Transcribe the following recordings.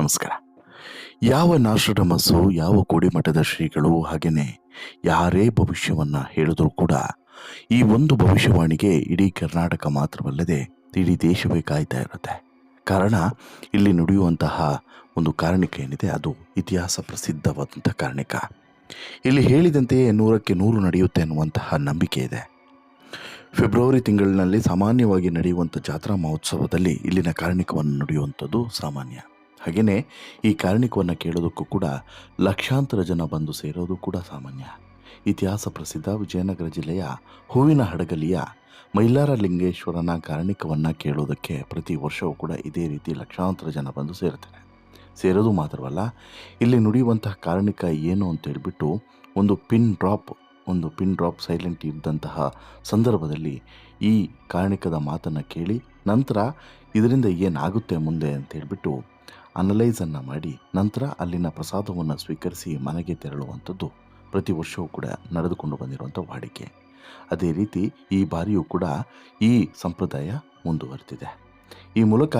ನಮಸ್ಕಾರ. ಯಾವ ನಾಶ್ರಮಸ್ಸು ಯಾವ ಕೋಡಿಮಠದ ಶ್ರೀಗಳು ಹಾಗೆಯೇ ಯಾರೇ ಭವಿಷ್ಯವನ್ನ ಹೇಳಿದರೂ ಕೂಡ ಈ ಒಂದು ಭವಿಷ್ಯವಾಣಿಗೆ ಇಡೀ ಕರ್ನಾಟಕ ಮಾತ್ರವಲ್ಲದೆ ಇಡೀ ದೇಶವೇ ಕಾಯ್ತಾ ಇರುತ್ತೆ. ಕಾರಣ, ಇಲ್ಲಿ ನುಡಿಯುವಂತಹ ಒಂದು ಕಾರಣಿಕ ಏನಿದೆ, ಅದು ಇತಿಹಾಸ ಪ್ರಸಿದ್ಧವಾದಂಥ ಕಾರಣಿಕ. ಇಲ್ಲಿ ಹೇಳಿದಂತೆಯೇ ನೂರಕ್ಕೆ ನೂರು ನಡೆಯುತ್ತೆ ಅನ್ನುವಂತಹ ನಂಬಿಕೆ ಇದೆ. ಫೆಬ್ರವರಿ ತಿಂಗಳಿನಲ್ಲಿ ಸಾಮಾನ್ಯವಾಗಿ ನಡೆಯುವಂಥ ಜಾತ್ರಾ ಮಹೋತ್ಸವದಲ್ಲಿ ಇಲ್ಲಿನ ಕಾರಣಿಕವನ್ನು ನುಡಿಯುವಂಥದ್ದು ಸಾಮಾನ್ಯ. ಹಾಗೆಯೇ ಈ ಕಾರಣಿಕವನ್ನು ಕೇಳೋದಕ್ಕೂ ಕೂಡ ಲಕ್ಷಾಂತರ ಜನ ಬಂದು ಸೇರೋದು ಕೂಡ ಸಾಮಾನ್ಯ. ಇತಿಹಾಸ ಪ್ರಸಿದ್ಧ ವಿಜಯನಗರ ಜಿಲ್ಲೆಯ ಹೂವಿನ ಹಡಗಲಿಯ ಮೈಲಾರ ಲಿಂಗೇಶ್ವರನ ಕಾರಣಿಕವನ್ನು ಕೇಳೋದಕ್ಕೆ ಪ್ರತಿ ವರ್ಷವೂ ಕೂಡ ಇದೇ ರೀತಿ ಲಕ್ಷಾಂತರ ಜನ ಬಂದು ಸೇರ್ತಾರೆ. ಸೇರೋದು ಮಾತ್ರವಲ್ಲ, ಇಲ್ಲಿ ನುಡಿಯುವಂತಹ ಕಾರಣಿಕ ಏನು ಅಂತ ಹೇಳಿಬಿಟ್ಟು ಒಂದು ಪಿನ್ ಡ್ರಾಪ್, ಒಂದು ಪಿನ್ ಡ್ರಾಪ್ ಸೈಲೆಂಟ್ ಇದ್ದಂತಹ ಸಂದರ್ಭದಲ್ಲಿ ಈ ಕಾರಣಿಕದ ಮಾತನ್ನು ಕೇಳಿ ನಂತರ ಇದರಿಂದ ಏನಾಗುತ್ತೆ ಮುಂದೆ ಅಂತ ಹೇಳ್ಬಿಟ್ಟು ಅನಲೈಸನ್ನು ಮಾಡಿ ನಂತರ ಅಲ್ಲಿನ ಪ್ರಸಾದವನ್ನು ಸ್ವೀಕರಿಸಿ ಮನೆಗೆ ತೆರಳುವಂಥದ್ದು ಪ್ರತಿ ವರ್ಷವೂ ಕೂಡ ನಡೆದುಕೊಂಡು ಬಂದಿರುವಂಥ ವಾಡಿಕೆ. ಅದೇ ರೀತಿ ಈ ಬಾರಿಯೂ ಕೂಡ ಈ ಸಂಪ್ರದಾಯ ಮುಂದುವರೆದಿದೆ. ಈ ಮೂಲಕ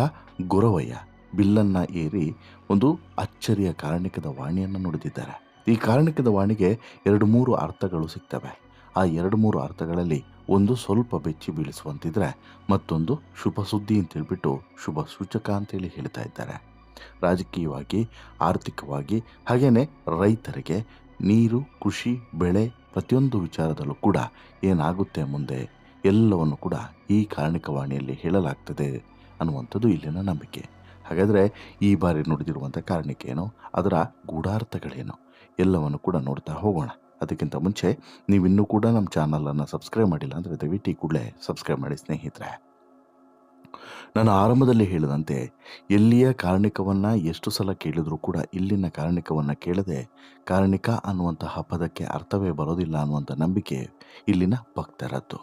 ಗೊರವಯ್ಯ, ಬಿಲ್ಲನ್ನು ಏರಿ ಒಂದು ಅಚ್ಚರಿಯ ಕಾರಣಿಕದ ವಾಣಿಯನ್ನು ನುಡಿದಿದ್ದಾರೆ. ಈ ಕಾರಣಿಕದ ವಾಣಿಗೆ ಎರಡು ಮೂರು ಅರ್ಥಗಳು ಸಿಗ್ತವೆ. ಆ ಎರಡು ಮೂರು ಅರ್ಥಗಳಲ್ಲಿ ಒಂದು ಸ್ವಲ್ಪ ಬೆಚ್ಚಿ ಬೀಳಿಸುವಂತಿದ್ರೆ ಮತ್ತೊಂದು ಶುಭ ಸುದ್ದಿ ಅಂತ ಹೇಳ್ಬಿಟ್ಟು ಶುಭ ಸೂಚಕ ಅಂತೇಳಿ ಹೇಳ್ತಾ ಇದ್ದಾರೆ. ರಾಜಕೀಯವಾಗಿ, ಆರ್ಥಿಕವಾಗಿ ಹಾಗೆಯೇ ರೈತರಿಗೆ ನೀರು, ಕೃಷಿ, ಬೆಳೆ ಪ್ರತಿಯೊಂದು ವಿಚಾರದಲ್ಲೂ ಕೂಡ ಏನಾಗುತ್ತೆ ಮುಂದೆ ಎಲ್ಲವನ್ನು ಕೂಡ ಈ ಕಾರಣಿಕವಾಣಿಯಲ್ಲಿ ಹೇಳಲಾಗ್ತದೆ ಅನ್ನುವಂಥದ್ದು ಇಲ್ಲಿನ ನಂಬಿಕೆ. ಹಾಗಾದರೆ ಈ ಬಾರಿ ನುಡಿದಿರುವಂಥ ಕಾರಣಕ್ಕೇನು ಅದರ ಗೂಢಾರ್ಥಗಳೇನು? ಎಲ್ಲವನ್ನು ಕೂಡ ನೋಡ್ತಾ ಹೋಗೋಣ. ಅದಕ್ಕಿಂತ ಮುಂಚೆ ನೀವಿನ್ನೂ ಕೂಡ ನಮ್ಮ ಚಾನಲನ್ನು ಸಬ್ಸ್ಕ್ರೈಬ್ ಮಾಡಿಲ್ಲ ಅಂದರೆ ದಯವಿಟ್ಟು ಕೂಡಲೇ ಸಬ್ಸ್ಕ್ರೈಬ್ ಮಾಡಿ ಸ್ನೇಹಿತರೆ. ನಾನು ಆರಂಭದಲ್ಲಿ ಹೇಳಿದಂತೆ, ಎಲ್ಲಿಯ ಕಾರಣಿಕವನ್ನು ಎಷ್ಟು ಸಲ ಕೇಳಿದರೂ ಕೂಡ ಇಲ್ಲಿನ ಕಾರಣಿಕವನ್ನು ಕೇಳದೆ, ಕಾರಣಿಕ ಅನ್ನುವಂತಹ ಪದಕ್ಕೆ ಅರ್ಥವೇ ಬರೋದಿಲ್ಲ ಅನ್ನುವಂಥ ನಂಬಿಕೆ ಇಲ್ಲಿನ ಭಕ್ತರದ್ದು.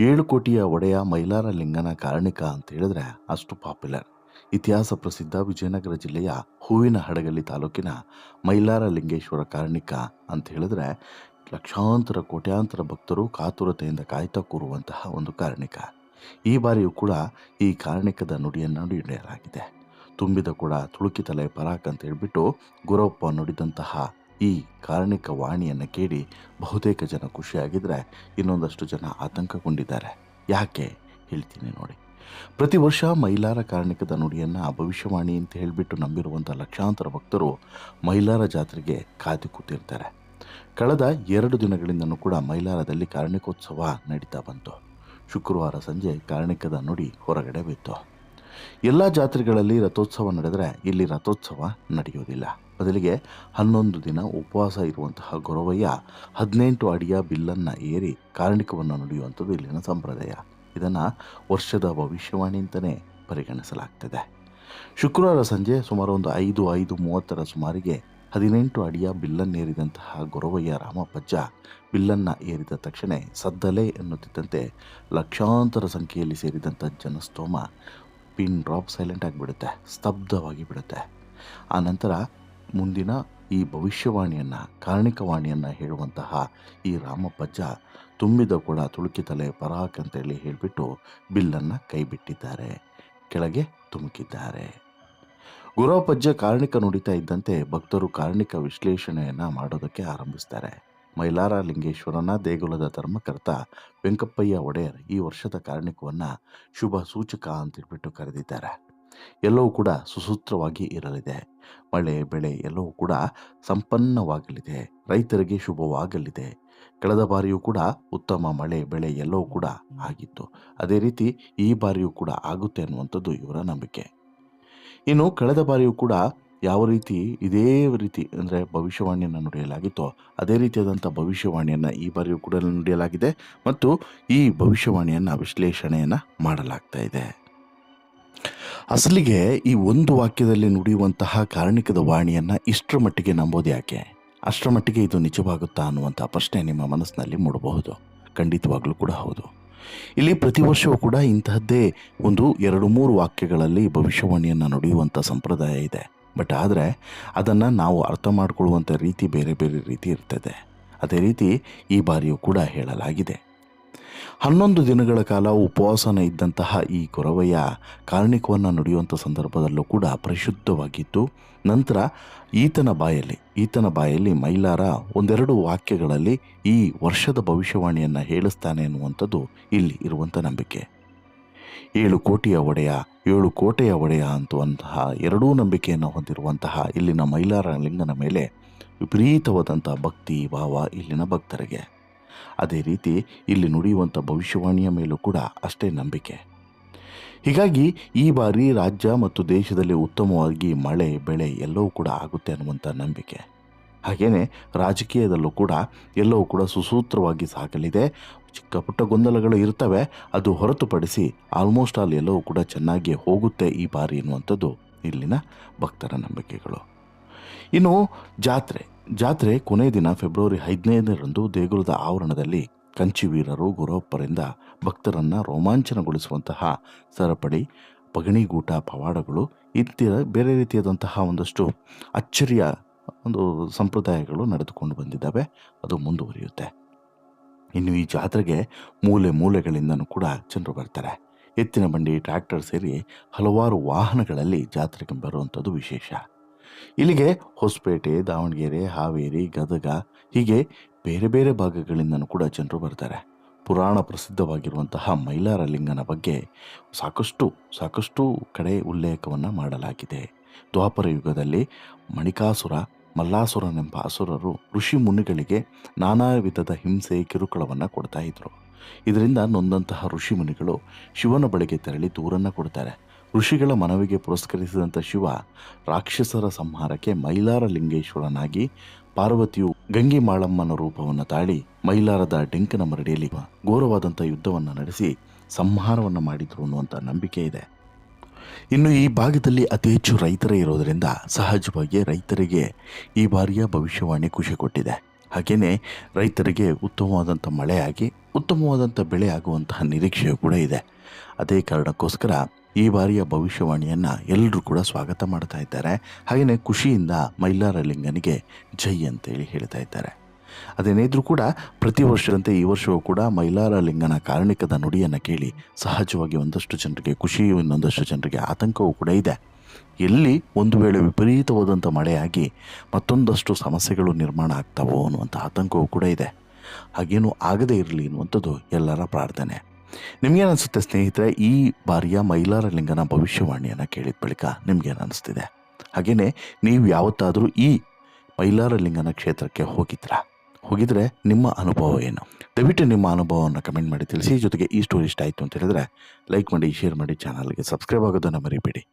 ಏಳು ಕೋಟಿಯ ಒಡೆಯ ಮೈಲಾರ ಲಿಂಗನ ಕಾರಣಿಕ ಅಂತ ಹೇಳಿದ್ರೆ ಅಷ್ಟು ಪಾಪ್ಯುಲರ್ ಇತಿಹಾಸ ಪ್ರಸಿದ್ಧ ವಿಜಯನಗರ ಜಿಲ್ಲೆಯ ಹೂವಿನ ಹಡಗಲಿ ತಾಲೂಕಿನ ಮೈಲಾರ ಲಿಂಗೇಶ್ವರ ಕಾರಣಿಕ ಅಂತ ಹೇಳಿದ್ರೆ ಲಕ್ಷಾಂತರ ಕೋಟ್ಯಾಂತರ ಭಕ್ತರು ಕಾತುರತೆಯಿಂದ ಕಾಯ್ತಾ ಕೂರುವಂತಹ ಒಂದು ಕಾರಣಿಕ. ಈ ಬಾರಿಯೂ ಕೂಡ ಈ ಕಾರಣಿಕದ ನುಡಿಯನ್ನು ನುಡಿಯಲಾಗಿದೆ ತುಂಬಿದ ಕೂಡ ತುಳುಕಿತಲೆ ಪರಾಕ್ ಅಂತ ಹೇಳಿಬಿಟ್ಟು ಗುರಪ್ಪ ನುಡಿದಂತಹ ಈ ಕಾರಣಿಕ ವಾಣಿಯನ್ನು ಕೇಳಿ ಬಹುತೇಕ ಜನ ಖುಷಿಯಾಗಿದ್ದರೆ ಇನ್ನೊಂದಷ್ಟು ಜನ ಆತಂಕಗೊಂಡಿದ್ದಾರೆ. ಯಾಕೆ? ಹೇಳ್ತೀನಿ ನೋಡಿ. ಪ್ರತಿ ವರ್ಷ ಮೈಲಾರ ಕಾರಣಿಕದ ನುಡಿಯನ್ನು ಭವಿಷ್ಯವಾಣಿ ಅಂತ ಹೇಳಿಬಿಟ್ಟು ನಂಬಿರುವಂಥ ಲಕ್ಷಾಂತರ ಭಕ್ತರು ಮೈಲಾರ ಜಾತ್ರೆಗೆ ಕಾದು ಕೂತಿರ್ತಾರೆ. ಕಳೆದ ಎರಡು ದಿನಗಳಿಂದನೂ ಕೂಡ ಮೈಲಾರದಲ್ಲಿ ಕಾರಣಿಕೋತ್ಸವ ನಡೀತಾ ಬಂತು. ಶುಕ್ರವಾರ ಸಂಜೆ ಕಾರಣಿಕದ ನುಡಿ ಹೊರಗಡೆ ಬಿತ್ತು. ಎಲ್ಲ ಜಾತ್ರೆಗಳಲ್ಲಿ ರಥೋತ್ಸವ ನಡೆದರೆ ಇಲ್ಲಿ ರಥೋತ್ಸವ ನಡೆಯುವುದಿಲ್ಲ. ಬದಲಿಗೆ ಹನ್ನೊಂದು ದಿನ ಉಪವಾಸ ಇರುವಂತಹ ಗೊರವಯ್ಯ ಹದಿನೆಂಟು ಅಡಿಯ ಬಿಲ್ಲನ್ನು ಏರಿ ಕಾರಣಿಕವನ್ನು ನುಡಿಯುವಂಥದ್ದು ಇಲ್ಲಿನ ಸಂಪ್ರದಾಯ. ಇದನ್ನು ವರ್ಷದ ಭವಿಷ್ಯವಾಣಿ ಅಂತಲೇ ಪರಿಗಣಿಸಲಾಗ್ತದೆ. ಶುಕ್ರವಾರ ಸಂಜೆ ಸುಮಾರು ಒಂದು ಐದು ಐದು ಮೂವತ್ತರ ಸುಮಾರಿಗೆ ಹದಿನೆಂಟು ಅಡಿಯ ಬಿಲ್ಲನ್ನೇರಿದಂತಹ ಗೊರವಯ್ಯ ರಾಮಪ್ಪಜ್ಜ ಬಿಲ್ಲನ್ನು ಏರಿದ ತಕ್ಷಣ ಸದ್ದಲೆ ಎನ್ನುತ್ತಿದ್ದಂತೆ ಲಕ್ಷಾಂತರ ಸಂಖ್ಯೆಯಲ್ಲಿ ಸೇರಿದಂಥ ಜನಸ್ತೋಮ ಪಿನ್ ಡ್ರಾಪ್ ಸೈಲೆಂಟ್ ಆಗಿಬಿಡುತ್ತೆ, ಸ್ತಬ್ಧವಾಗಿ ಬಿಡುತ್ತೆ. ಆ ನಂತರ ಮುಂದಿನ ಈ ಭವಿಷ್ಯವಾಣಿಯನ್ನು ಕಾರಣಿಕವಾಣಿಯನ್ನು ಹೇಳುವಂತಹ ಈ ರಾಮಪ್ಪಜ್ಜ ತುಂಬಿದ ಕೂಡ ತುಳುಕಿ ತಲೆ ಪರಾಕ್ ಅಂತೇಳಿ ಹೇಳಿಬಿಟ್ಟು ಬಿಲ್ಲನ್ನು ಕೈಬಿಟ್ಟಿದ್ದಾರೆ, ಕೆಳಗೆ ತುಮುಕಿದ್ದಾರೆ. ಗುರವಪ್ಪಜ್ಜ ಕಾರಣಿಕ ನುಡಿತಾ ಇದ್ದಂತೆ ಭಕ್ತರು ಕಾರಣಿಕ ವಿಶ್ಲೇಷಣೆಯನ್ನು ಮಾಡೋದಕ್ಕೆ ಆರಂಭಿಸ್ತಾರೆ. ಮೈಲಾರ ಲಿಂಗೇಶ್ವರನ ದೇಗುಲದ ಧರ್ಮಕರ್ತ ವೆಂಕಪ್ಪಯ್ಯ ಒಡೆಯರ್ ಈ ವರ್ಷದ ಕಾರ್ಣಿಕವನ್ನು ಶುಭ ಸೂಚಕ ಅಂತೇಳ್ಬಿಟ್ಟು ಕರೆದಿದ್ದಾರೆ. ಎಲ್ಲವೂ ಕೂಡ ಸುಸೂತ್ರವಾಗಿ ಇರಲಿದೆ. ಮಳೆ, ಬೆಳೆ ಎಲ್ಲವೂ ಕೂಡ ಸಂಪನ್ನವಾಗಲಿದೆ. ರೈತರಿಗೆ ಶುಭವಾಗಲಿದೆ. ಕಳೆದ ಬಾರಿಯೂ ಕೂಡ ಉತ್ತಮ ಮಳೆ, ಬೆಳೆ ಎಲ್ಲವೂ ಕೂಡ ಆಗಿತ್ತು. ಅದೇ ರೀತಿ ಈ ಬಾರಿಯೂ ಕೂಡ ಆಗುತ್ತೆ ಅನ್ನುವಂಥದ್ದು ಇವರ ನಂಬಿಕೆ. ಇನ್ನು ಕಳೆದ ಬಾರಿಯೂ ಕೂಡ ಯಾವ ರೀತಿ, ಇದೇ ರೀತಿ ಅಂದರೆ ಭವಿಷ್ಯವಾಣಿಯನ್ನು ನುಡಿಯಲಾಗಿತ್ತೋ, ಅದೇ ರೀತಿಯಾದಂಥ ಭವಿಷ್ಯವಾಣಿಯನ್ನು ಈ ಬಾರಿಯೂ ಕೂಡ ನುಡಿಯಲಾಗಿದೆ. ಮತ್ತು ಈ ಭವಿಷ್ಯವಾಣಿಯನ್ನು ವಿಶ್ಲೇಷಣೆಯನ್ನು ಮಾಡಲಾಗ್ತಾ ಇದೆ. ಅಸಲಿಗೆ ಈ ಒಂದು ವಾಕ್ಯದಲ್ಲಿ ನುಡಿಯುವಂತಹ ಕಾರಣಿಕದ ವಾಣಿಯನ್ನು ಇಷ್ಟರ ಮಟ್ಟಿಗೆ ನಂಬೋದು ಯಾಕೆ? ಅಷ್ಟರ ಮಟ್ಟಿಗೆ ಇದು ನಿಜವಾಗುತ್ತಾ ಅನ್ನುವಂಥ ಪ್ರಶ್ನೆ ನಿಮ್ಮ ಮನಸ್ಸಿನಲ್ಲಿ ಮೂಡಬಹುದು. ಖಂಡಿತವಾಗಲೂ ಕೂಡ ಹೌದು. ಇಲ್ಲಿ ಪ್ರತಿ ವರ್ಷವೂ ಕೂಡ ಇಂತಹದ್ದೇ ಒಂದು ಎರಡು ಮೂರು ವಾಕ್ಯಗಳಲ್ಲಿ ಭವಿಷ್ಯವಾಣಿಯನ್ನು ನುಡಿಯುವಂಥ ಸಂಪ್ರದಾಯ ಇದೆ. ಬಟ್ ಆದರೆ ಅದನ್ನು ನಾವು ಅರ್ಥ ಮಾಡಿಕೊಳ್ಳುವಂಥ ರೀತಿ ಬೇರೆ ಬೇರೆ ರೀತಿ ಇರ್ತದೆ. ಅದೇ ರೀತಿ ಈ ಬಾರಿಯೂ ಕೂಡ ಹೇಳಲಾಗಿದೆ. ಹನ್ನೊಂದು ದಿನಗಳ ಕಾಲ ಉಪವಾಸನ ಇದ್ದಂತಹ ಈ ಕೊರವೆಯ ಕಾರ್ಣಿಕವನ್ನು ನುಡಿಯುವಂಥ ಸಂದರ್ಭದಲ್ಲೂ ಕೂಡ ಪರಿಶುದ್ಧವಾಗಿತ್ತು ನಂತರ ಈತನ ಬಾಯಲ್ಲಿ ಈತನ ಬಾಯಲ್ಲಿ ಮೈಲಾರ ಒಂದೆರಡು ವಾಕ್ಯಗಳಲ್ಲಿ ಈ ವರ್ಷದ ಭವಿಷ್ಯವಾಣಿಯನ್ನು ಹೇಳಿಸ್ತಾನೆ ಎನ್ನುವಂಥದ್ದು ಇಲ್ಲಿ ಇರುವಂಥ ನಂಬಿಕೆ. ಏಳು ಕೋಟಿಯ ಒಡೆಯ, ಏಳು ಕೋಟೆಯ ಒಡೆಯ ಅಂತುವಂತಹ ಎರಡೂ ನಂಬಿಕೆಯನ್ನು ಹೊಂದಿರುವಂತಹ ಇಲ್ಲಿನ ಮೈಲಾರ ಲಿಂಗನ ಮೇಲೆ ವಿಪರೀತವಾದಂಥ ಭಕ್ತಿ ಭಾವ ಇಲ್ಲಿನ ಭಕ್ತರಿಗೆ. ಅದೇ ರೀತಿ ಇಲ್ಲಿ ನುಡಿಯುವಂಥ ಭವಿಷ್ಯವಾಣಿಯ ಮೇಲೂ ಕೂಡ ಅಷ್ಟೇ ನಂಬಿಕೆ. ಹೀಗಾಗಿ ಈ ಬಾರಿ ರಾಜ್ಯ ಮತ್ತು ದೇಶದಲ್ಲಿ ಉತ್ತಮವಾಗಿ ಮಳೆ, ಬೆಳೆ ಎಲ್ಲವೂ ಕೂಡ ಆಗುತ್ತೆ ಅನ್ನುವಂಥ ನಂಬಿಕೆ. ಹಾಗೆಯೇ ರಾಜಕೀಯದಲ್ಲೂ ಕೂಡ ಎಲ್ಲವೂ ಕೂಡ ಸುಸೂತ್ರವಾಗಿ ಸಾಗಲಿದೆ. ಚಿಕ್ಕ ಪುಟ್ಟ ಗೊಂದಲಗಳು ಇರ್ತವೆ. ಅದು ಹೊರತುಪಡಿಸಿ ಆಲ್ಮೋಸ್ಟ್ ಆಲ್ ಎಲ್ಲವೂ ಕೂಡ ಚೆನ್ನಾಗಿ ಹೋಗುತ್ತೆ ಈ ಬಾರಿ ಎನ್ನುವಂಥದ್ದು ಇಲ್ಲಿನ ಭಕ್ತರ ನಂಬಿಕೆಗಳು. ಇನ್ನು ಜಾತ್ರೆ. ಜಾತ್ರೆ ಕೊನೆಯ ದಿನ ಫೆಬ್ರವರಿ ಹದಿನೈದರಂದು ದೇಗುಲದ ಆವರಣದಲ್ಲಿ ಕಂಚಿವೀರರು ಗುರಪ್ಪರಿಂದ ಭಕ್ತರನ್ನು ರೋಮಾಂಚನಗೊಳಿಸುವಂತಹ ಸರಪಳಿ, ಪಗಣಿಗೂಟ, ಪವಾಡಗಳು ಇತ್ತೀರ ಬೇರೆ ರೀತಿಯಾದಂತಹ ಒಂದಷ್ಟು ಅಚ್ಚರಿಯ ಒಂದು ಸಂಪ್ರದಾಯಗಳು ನಡೆದುಕೊಂಡು ಬಂದಿದ್ದಾವೆ. ಅದು ಮುಂದುವರಿಯುತ್ತೆ. ಇನ್ನು ಈ ಜಾತ್ರೆಗೆ ಮೂಲೆ ಮೂಲೆಗಳಿಂದನೂ ಕೂಡ ಜನರು ಬರ್ತಾರೆ. ಎತ್ತಿನ ಬಂಡಿ, ಟ್ರ್ಯಾಕ್ಟರ್ ಸೇರಿ ಹಲವಾರು ವಾಹನಗಳಲ್ಲಿ ಜಾತ್ರೆಗೆ ಬರುವಂಥದ್ದು ವಿಶೇಷ. ಇಲ್ಲಿಗೆ ಹೊಸಪೇಟೆ, ದಾವಣಗೆರೆ, ಹಾವೇರಿ, ಗದಗ, ಹೀಗೆ ಬೇರೆ ಬೇರೆ ಭಾಗಗಳಿಂದನೂ ಕೂಡ ಜನರು ಬರ್ತಾರೆ. ಪುರಾಣ ಪ್ರಸಿದ್ಧವಾಗಿರುವಂತಹ ಮೈಲಾರ ಲಿಂಗನ ಬಗ್ಗೆ ಸಾಕಷ್ಟು ಸಾಕಷ್ಟು ಕಡೆ ಉಲ್ಲೇಖವನ್ನು ಮಾಡಲಾಗಿದೆ. ದ್ವಾಪರ ಯುಗದಲ್ಲಿ ಮಣಿಕಾಸುರ, ಮಲ್ಲಾಸುರನೆಂಬ ಅಸುರರು ಋಷಿ ಮುನಿಗಳಿಗೆ ನಾನಾ ವಿಧದ ಹಿಂಸೆ, ಕಿರುಕುಳವನ್ನು ಕೊಡ್ತಾ ಇದ್ರು. ಇದರಿಂದ ನೊಂದಂತಹ ಋಷಿ ಮುನಿಗಳು ಶಿವನ ಬಳಿಗೆ ತೆರಳಿ ದೂರನ್ನು ಕೊಡ್ತಾರೆ. ಋಷಿಗಳ ಮನವಿಗೆ ಪುರಸ್ಕರಿಸಿದಂಥ ಶಿವ ರಾಕ್ಷಸರ ಸಂಹಾರಕ್ಕೆ ಮೈಲಾರ ಲಿಂಗೇಶ್ವರನಾಗಿ ಪಾರ್ವತಿಯು ಗಂಗೆ ಮಾಳಮ್ಮನ ರೂಪವನ್ನು ತಾಳಿ ಮೈಲಾರದ ಡೆಂಕನ ಮರಡಿಯಲ್ಲಿ ಘೋರವಾದಂಥ ಯುದ್ಧವನ್ನು ನಡೆಸಿ ಸಂಹಾರವನ್ನು ಮಾಡಿದ್ರು ಅನ್ನುವಂಥ ನಂಬಿಕೆ ಇದೆ. ಇನ್ನು ಈ ಭಾಗದಲ್ಲಿ ಅತಿ ಹೆಚ್ಚು ರೈತರೇ ಇರೋದರಿಂದ ಸಹಜವಾಗಿ ರೈತರಿಗೆ ಈ ಬಾರಿಯ ಭವಿಷ್ಯವಾಣಿ ಖುಷಿ ಕೊಟ್ಟಿದೆ. ಹಾಗೆಯೇ ರೈತರಿಗೆ ಉತ್ತಮವಾದಂಥ ಮಳೆಯಾಗಿ ಉತ್ತಮವಾದಂಥ ಬೆಳೆ ಆಗುವಂತಹ ನಿರೀಕ್ಷೆಯೂ ಕೂಡ ಇದೆ. ಅದೇ ಕಾರಣಕ್ಕೋಸ್ಕರ ಈ ಬಾರಿಯ ಭವಿಷ್ಯವಾಣಿಯನ್ನು ಎಲ್ಲರೂ ಕೂಡ ಸ್ವಾಗತ ಮಾಡ್ತಾ ಇದ್ದಾರೆ. ಹಾಗೆಯೇ ಖುಷಿಯಿಂದ ಮೈಲಾರ ಲಿಂಗನಿಗೆ ಜೈ ಅಂತೇಳಿ ಹೇಳ್ತಾ ಇದ್ದಾರೆ. ಅದೇನಿದ್ರೂ ಕೂಡ ಪ್ರತಿ ವರ್ಷದಂತೆ ಈ ವರ್ಷವೂ ಕೂಡ ಮೈಲಾರ ಲಿಂಗನ ಕಾರಣಿಕದ ನುಡಿಯನ್ನು ಕೇಳಿ ಸಹಜವಾಗಿ ಒಂದಷ್ಟು ಜನರಿಗೆ ಖುಷಿ, ಇನ್ನೊಂದಷ್ಟು ಜನರಿಗೆ ಆತಂಕವೂ ಕೂಡ ಇದೆ. ಎಲ್ಲಿ ಒಂದು ವೇಳೆ ವಿಪರೀತವಾದಂಥ ಮಳೆಯಾಗಿ ಮತ್ತೊಂದಷ್ಟು ಸಮಸ್ಯೆಗಳು ನಿರ್ಮಾಣ ಆಗ್ತಾವೋ ಅನ್ನುವಂಥ ಆತಂಕವೂ ಕೂಡ ಇದೆ. ಹಾಗೇನೂ ಆಗದೇ ಇರಲಿ ಅನ್ನುವಂಥದ್ದು ಎಲ್ಲರ ಪ್ರಾರ್ಥನೆ. ನಿಮಗೇನು ಅನಿಸುತ್ತೆ ಸ್ನೇಹಿತರೆ, ಈ ಬಾರಿಯ ಮೈಲಾರ ಲಿಂಗನ ಭವಿಷ್ಯವಾಣಿಯನ್ನು ಕೇಳಿದ ಬಳಿಕ ನಿಮಗೇನು ಅನಿಸ್ತಿದೆ ಹಾಗೆಯೇ ನೀವು ಯಾವತ್ತಾದರೂ ಈ ಮೈಲಾರ ಲಿಂಗನ ಕ್ಷೇತ್ರಕ್ಕೆ ಹೋಗಿದ್ರಾ? ಹೋಗಿದ್ರೆ ನಿಮ್ಮ ಅನುಭವ ಏನು? ದಯವಿಟ್ಟು ನಿಮ್ಮ ಅನುಭವವನ್ನು ಕಮೆಂಟ್ ಮಾಡಿ ತಿಳಿಸಿ, ಜೊತೆಗೆ ಈ ಸ್ಟೋರಿ ಇಷ್ಟ ಆಯಿತು ಅಂತ ಹೇಳಿದ್ರೆ, ಲೈಕ್ ಮಾಡಿ, ಶೇರ್ ಮಾಡಿ, ಚಾನಲ್ಗೆ ಸಬ್ಸ್ಕ್ರೈಬ್ ಆಗೋದನ್ನು ಮರಿಬೇಡಿ.